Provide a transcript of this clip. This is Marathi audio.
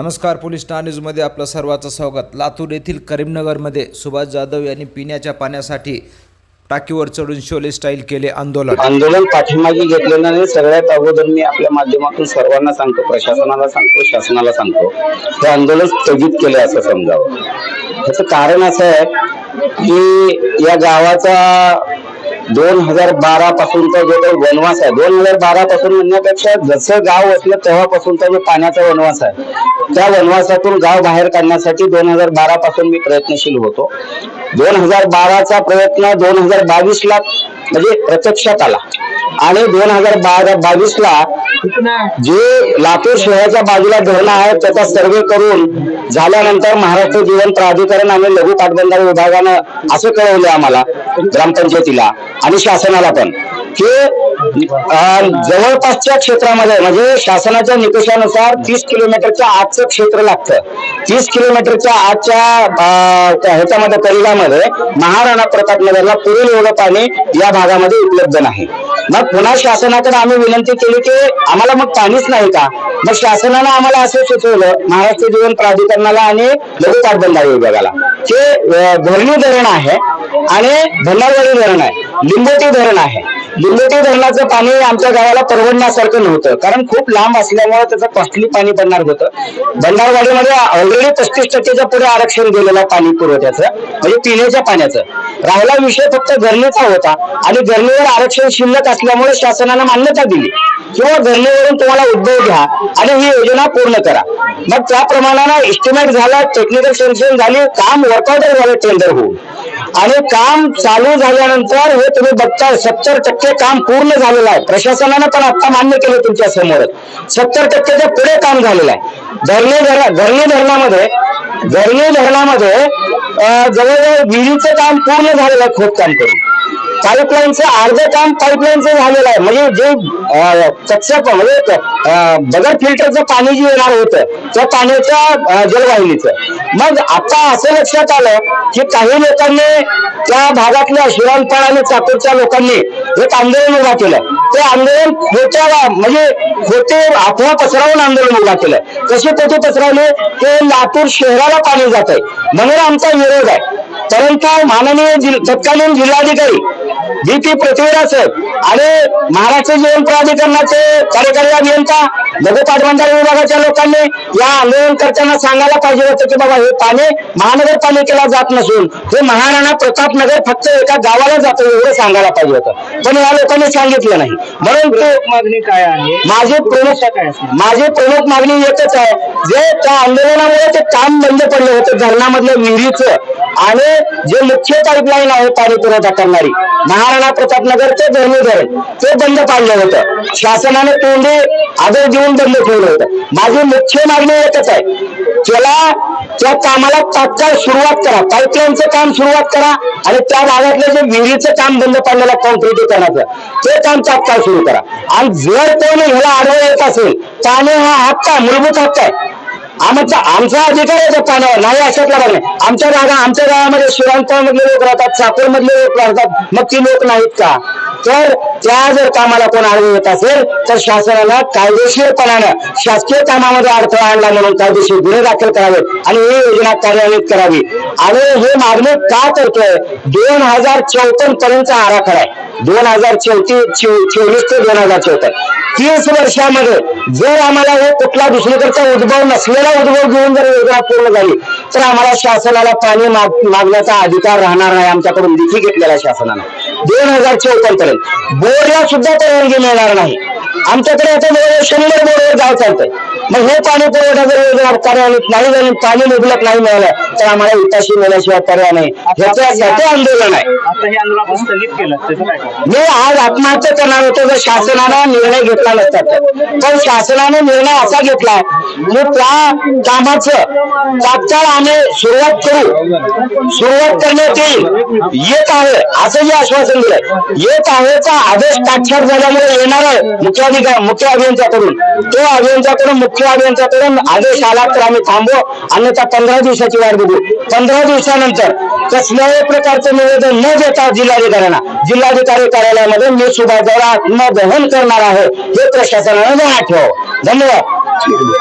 नमस्कार पोलीस स्टार न्यूजमध्ये आपलं सर्वांचं स्वागत. लातूर येथील करीमनगरमध्ये सुभाष जाधव यांनी पिण्याच्या पाण्यासाठी टाकीवर चढून शोले स्टाईल केले आंदोलन. आंदोलन पाठीमागे घेतलेलं नाही सगळ्यात अगोदर मी आपल्या माध्यमातून सर्वांना सांगतो प्रशासनाला सांगतो शासनाला सांगतो हे आंदोलन स्थगित केले असं समजावं. त्याचं कारण असं आहे की या गावाचा दोन हजार बारा पासूनचा जो काही वनवास आहे दोन हजार बारा पासून म्हणण्यापेक्षा जसं गाव असलं तेव्हापासूनचा जो पाण्याचा वनवास आहे त्या वनवासातून गाव बाहेर काढण्यासाठी दोन हजार बारा पासून मी प्रयत्नशील होतो. दोन हजार बाराचा प्रयत्न दोन हजार बावीस ला म्हणजे प्रत्यक्षात आला. आणि दोन हजार बारा बावीस ला जे लातूर शहराच्या बाजूला धरणं आहे त्याचा सर्वे करून झाल्यानंतर महाराष्ट्र जीवन प्राधिकरण आणि लघु पाटबंधारे विभागानं असं कळवलं आम्हाला ग्रामपंचायतीला आणि शासनाला पण की जवळपासच्या क्षेत्रामध्ये म्हणजे शासनाच्या निकषानुसार तीस किलोमीटरच्या आजचं क्षेत्र लागतं. तीस किलोमीटरच्या आजच्या ह्याच्यामध्ये परिघामध्ये महाराणा प्रताप नगरला पुरेल एवढं पाणी या भागामध्ये उपलब्ध नाही. मग पुन्हा शासनाकडे आम्ही विनंती केली की आम्हाला मग पाणीच नाही का? मग शासनानं आम्हाला असं सुचवलं महाराष्ट्र जीवन प्राधिकरणाला आणि लघु पाटबंधारे विभागाला की अं, धरणी धरण आहे आणि धनावडी धरण आहे लिंबोटी धरण आहे. लिंबोटी धरणाचं पाणी आमच्या गावाला परवडण्यासारखं नव्हतं. कारण खूप लांब असल्यामुळे त्याचं कॉस्टली पाणी पडणार होतं. भंडारवाडीमध्ये ऑलरेडी पस्तीस टक्केच्या पुढे आरक्षण गेलेलं पाणी पुरवठ्याचं म्हणजे पिण्याच्या पाण्याचं. राहिला विषय फक्त धरणीचा होता आणि धरणीवर आरक्षण शिल्लक असल्यामुळे शासनानं मान्यता दिली. किंवा धरणीवरून तुम्हाला उद्भव घ्या आणि ही योजना पूर्ण करा. मग त्या प्रमाणानं एस्टिमेट झाला टेक्निकल सेन्शन झाली काम वर्कआउट झालं टेंडर होऊन. आणि काम चालू झाल्यानंतर हे तुम्ही बघताय सत्तर टक्के काम पूर्ण झालेलं आहे. प्रशासनानं पण आता मान्य केलं तुमच्या समोरच सत्तर टक्केच्या पुढे काम झालेलं आहे. धरणे धरण धरणी धरणामध्ये धरणे धरणामध्ये जवळजवळ विहिरीचं काम पूर्ण झालेलं आहे खोदकाम करून. पाईपलाईनचं अर्ध काम पाईपलाईनचं झालेलं आहे. म्हणजे जे अं, कच्चं म्हणजे बगर फिल्टरचं पाणी जे येणार होतं त्या पाण्याच्या जलवाहिनीचं. मग आता असं लक्षात आलं की काही लोकांनी त्या भागातल्या शिराळपाड आणि चाकूरच्या लोकांनी एक आंदोलन उभा केलं ते आंदोलन खोट्या म्हणजे खोटे अफवा पसरवून आंदोलन उभा केलं. कसे खोटे पसरवले? ते लातूर शहराला पाणी जात आहे म्हणून आमचा विरोध आहे. परंतु माननीय तत्कालीन जिल्हाधिकारी बी पी पृथ्वीराज साहेब आणि महाराष्ट्र जीवन प्राधिकरणाचे कार्यकारी अभियंता लघु पाटबंधारे विभागाच्या लोकांनी या आंदोलनकर्त्यांना सांगायला पाहिजे होतं की बाबा हे पाणी महानगरपालिकेला जात नसून हे महाराणा प्रतापनगर फक्त एका गावाला जातं एवढं सांगायला पाहिजे होतं. पण या लोकांनी सांगितलं नाही. म्हणून मागणी काय आहे? माझी प्रमुख? माझी प्रमुख मागणी एकच आहे. जे त्या आंदोलनामुळे ते काम बंद पडलं होतं धरणामधल्या विहिरीचं. आणि जे मुख्य पाईपलाईन आहे पाणी पुरवठा करणारी महाराणा प्रतापनगर ते धरणी धरण ते बंद पाडलं होतं. शासनाने तोंडी आदर देऊन बंद ठेवलं होतं. माझी मुख्य मागणी एकच आहे. त्याला त्या कामाला तात्काळ सुरुवात करा पाईपलाईनचं काम सुरुवात करा आणि त्या भागातलं जे विहिरीचं काम बंद पाडलेलं कॉन्क्रिटीकरणाचं ते काम तात्काळ सुरू करा. आणि जर कोणी ह्याला आढळ येत असेल पाणी हा हक्क मूलभूत हक्क आहे. आमचा आमचा अधिकार आहे पाण्यावर नाही अशातला भाग नाही आमच्या जागा आमच्या गावामध्ये शिवांतळ मधले लोक राहतात चाकूर मधले लोक राहतात मग ती लोक नाहीत का? तर त्या जर कामाला कोण आडवे येत असेल तर शासनाला कायदेशीरपणानं शासकीय कामामध्ये अडथळा आणला म्हणून कायदेशीर गुन्हे दाखल करावे आणि ही योजना कार्यान्वित करावी. आणि हे मागणी का करतोय? दोन हजार चौपन्न पर्यंतचा आराखडा आहे. दोन हजार चौतीस चोवीस ते दोन हजार चौपन्न तीस वर्षामध्ये जर आम्हाला हे कुठला दुसरीकडचा उद्भव नसलेला उद्भव घेऊन जर योजना पूर्ण झाली तर आम्हाला शासनाला पाणी माग मागण्याचा अधिकार राहणार नाही आमच्याकडून लिखी घेतलेला शासनानं. दोन हजार चौपन्न पर्यंत. बोर्डला सुद्धा परवानगी मिळणार नाही. आमच्याकडे आता जवळ शंभर बोर्डवर गाव चालतंय. मग हे पाणी पुरवठा जर योजना कार्यान्वित नाही झाली पाणी मुबलक नाही मिळालं तर आम्हाला उताशी मिळाल्याशिवाय पर्याय नाही. ह्याच्यासाठी आंदोलन आहे. हे? मी आज आत्महत्या करणार होतो जर शासनानं निर्णय घेतला नसता तर. शासनाने निर्णय असा घेतलाय की त्या कामाचं तात्काळ आम्ही सुरुवात करू. सुरुवात करण्यात येईल. येत आहे असं जे आश्वासन दिलंय. येत आहेचा आदेश साक्षात झाल्यामुळे येणार आहे मुख्याधिकार मुख्य अभियंत्याकडून. तो अभियंत्याकडून मुख्य अभियंत्याकडून आदेश आला तर आम्ही थांबू. अन्यथा पंधरा दिवसाची वाट बघू. पंधरा दिवसानंतर कसल्याही प्रकारचं निवेदन न देता जिल्हाधिकाऱ्यांना जिल्हाधिकारी कार्यालयामध्ये मी सुद्धा जरा आत्मदहन करणार आहे. हे प्रशासनाने ध्यानात ठेवावं. धन्यवाद.